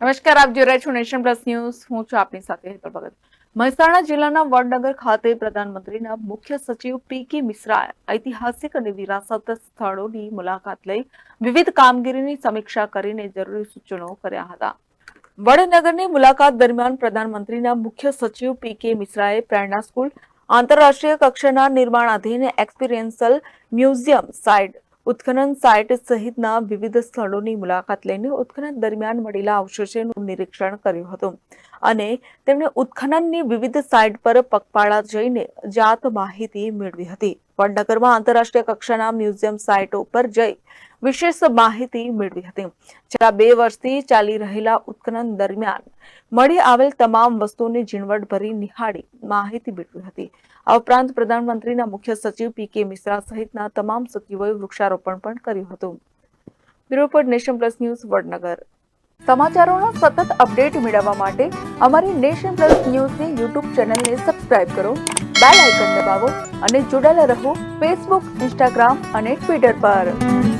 નમસ્કાર, આપ જોઈ રહ્યા છો નેશન પ્લસ ન્યૂઝ. હું છું આપની સાથે હેતલ ભગત. મહેસાણા જિલ્લાના વડનગર ખાતે પ્રધાનમંત્રીના મુખ્ય સચિવ પી કે મિશ્રાએ ઐતિહાસિક અને વિરાસત સ્થળોની મુલાકાત લઈ વિવિધ કામગીરીની સમીક્ષા કરીને જરૂરી સૂચનો કર્યા હતા. વડનગરની મુલાકાત દરમિયાન પ્રધાનમંત્રીના મુખ્ય સચિવ પી કે મિશ્રાએ પ્રેરણા સ્કૂલ, આંતરરાષ્ટ્રીય કક્ષાના નિર્માણાધીન એક્સપિરિયન્સલ મ્યુઝિયમ સાઇટ ઉત્ખનન સાઇટ સહિતના વિવિધ સ્થળોની મુલાકાત લઈને ઉત્ખનન દરમિયાન મળેલા અવશેષોનું નિરીક્ષણ કર્યું હતું. અને તેમણે ઉત્ખનનની વિવિધ સાઇટ પર પગપાળા જઈને જાત માહિતી મેળવી હતી. વડનગરમાં આંતરરાષ્ટ્રીય કક્ષાના મ્યુઝિયમ સાઇટો પર જઈ વિશેષ માહિતી મેળવી હતી. છેલ્લા બે વર્ષથી ચાલી રહેલા ઉત્ખનન દરમિયાન મળી આવેલ તમામ વસ્તુઓની ઝીણવટભરી નિહાળી માહિતી મેળવી હતી. આ ઉપરાંત પ્રધાનમંત્રીના મુખ્ય સચિવ પી કે મિશ્રા સહિતના તમામ સચિવોએ વૃક્ષારોપણ પણ કર્યું હતું. Bureau nation plus news, Vadnagar. સમાચારોના સતત અપડેટ મેળવવા માટે અમારી નેશન પ્લસ ન્યૂઝની યુટ્યુબ ચેનલને સબસ્ક્રાઇબ કરો, બેલ આઇકન દબાવો અને જોડાયેલા રહો ફેસબુક, ઇન્સ્ટાગ્રામ અને ટ્વિટર પર.